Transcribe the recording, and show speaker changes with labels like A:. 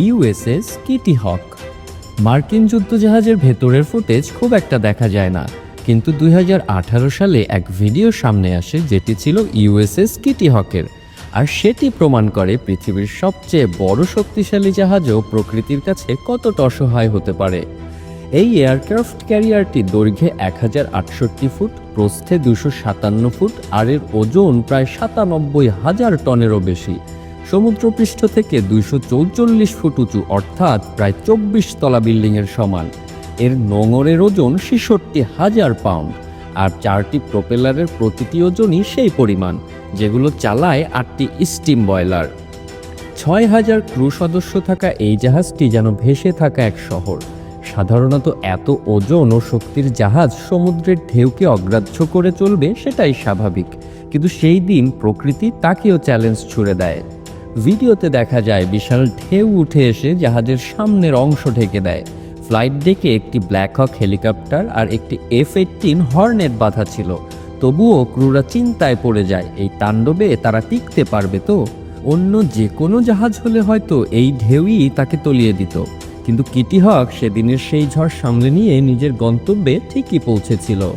A: USS Kitty হক। মার্কিন যুদ্ধজাহাজের ভেতরের footage খুব একটা দেখা যায় না, কিন্তু দুই হাজার আঠারো সালে এক ভিডিও সামনে আসে যেটি ছিল ইউএসএস কিটি হকের, আর সেটি প্রমাণ করে পৃথিবীর সবচেয়ে বড় শক্তিশালী জাহাজও প্রকৃতির কাছে কতটা অসহায় হতে পারে। এই এয়ারক্রাফট ক্যারিয়ারটি দৈর্ঘ্যে এক হাজার আটষট্টি ফুট, প্রস্থে দুশো ফুট, আর এর ওজন প্রায় সাতানব্বই হাজার টনেরও বেশি। সমুদ্রপৃষ্ঠ থেকে দুইশো চৌচল্লিশ ফুট উঁচু, অর্থাৎ প্রায় চব্বিশ তলা বিল্ডিংয়ের সমান। এর নোঙরের ওজন ছেষট্টি হাজার পাউন্ড, আর চারটি প্রোপেলারের প্রতিটি ওজনই সেই পরিমাণ, যেগুলো চালায় আটটি স্টিম বয়লার। ছয় হাজার ক্রু সদস্য থাকা এই জাহাজটি যেন ভেসে থাকা এক শহর। সাধারণত এত ওজন ও শক্তির জাহাজ সমুদ্রের ঢেউকে অগ্রাহ্য করে চলবে সেটাই স্বাভাবিক, কিন্তু সেই দিন প্রকৃতি তাকেও চ্যালেঞ্জ ছুড়ে দেয়। ভিডিওতে দেখা যায় বিশাল ঢেউ উঠে এসে জাহাজের সামনের অংশ ঢেকে দেয়। ফ্লাইট ডেকে একটি ব্ল্যাক হক হেলিকপ্টার আর একটি এফ এইটিন হর্নেট বাঁধা ছিল। তবুও ক্রুরা চিন্তায় পড়ে যায়, এই তাণ্ডবে তারা টিকতে পারবে তো? অন্য যে কোনো জাহাজ হলে হয়তো এই ঢেউই তাকে তলিয়ে দিত। কিন্তু কিটি হক সেদিনের সেই ঝড় সামলে নিয়ে নিজের গন্তব্যে ঠিকই পৌঁছেছিল।